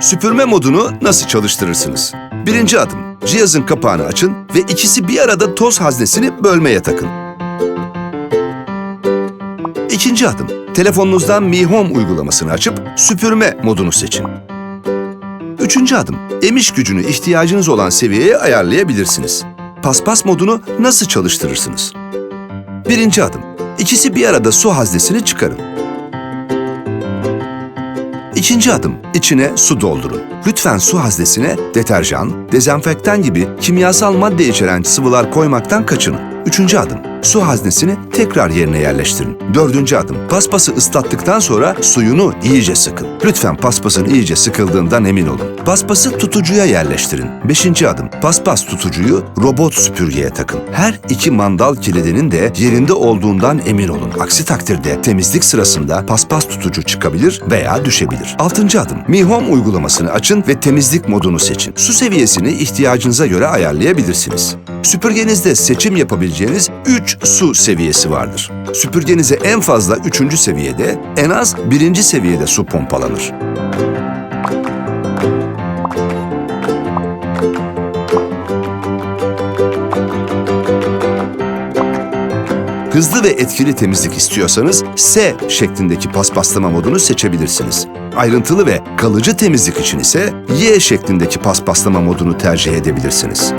Süpürme modunu nasıl çalıştırırsınız? Birinci adım. Cihazın kapağını açın ve ikisi bir arada toz haznesini bölmeye takın. İkinci adım. Telefonunuzdan Mi Home uygulamasını açıp süpürme modunu seçin. Üçüncü adım. Emiş gücünü ihtiyacınız olan seviyeye ayarlayabilirsiniz. Paspas modunu nasıl çalıştırırsınız? Birinci adım. İkisi bir arada su haznesini çıkarın. İkinci adım, içine su doldurun. Lütfen su haznesine deterjan, dezenfektan gibi kimyasal madde içeren sıvılar koymaktan kaçının. Üçüncü adım, su haznesini tekrar yerine yerleştirin. Dördüncü adım, paspası ıslattıktan sonra suyunu iyice sıkın. Lütfen paspasın iyice sıkıldığından emin olun. Paspası tutucuya yerleştirin. Beşinci adım, paspas tutucuyu robot süpürgeye takın. Her iki mandal kilidinin de yerinde olduğundan emin olun. Aksi takdirde temizlik sırasında paspas tutucu çıkabilir veya düşebilir. Altıncı adım, Mi Home uygulamasını açın ve temizlik modunu seçin. Su seviyesini ihtiyacınıza göre ayarlayabilirsiniz. Süpürgenizde seçim yapabileceğiniz 3 su seviyesi vardır. Süpürgenize en fazla 3. seviyede, en az 1. seviyede su pompalanır. Hızlı ve etkili temizlik istiyorsanız S şeklindeki paspaslama modunu seçebilirsiniz. Ayrıntılı ve kalıcı temizlik için ise Y şeklindeki paspaslama modunu tercih edebilirsiniz.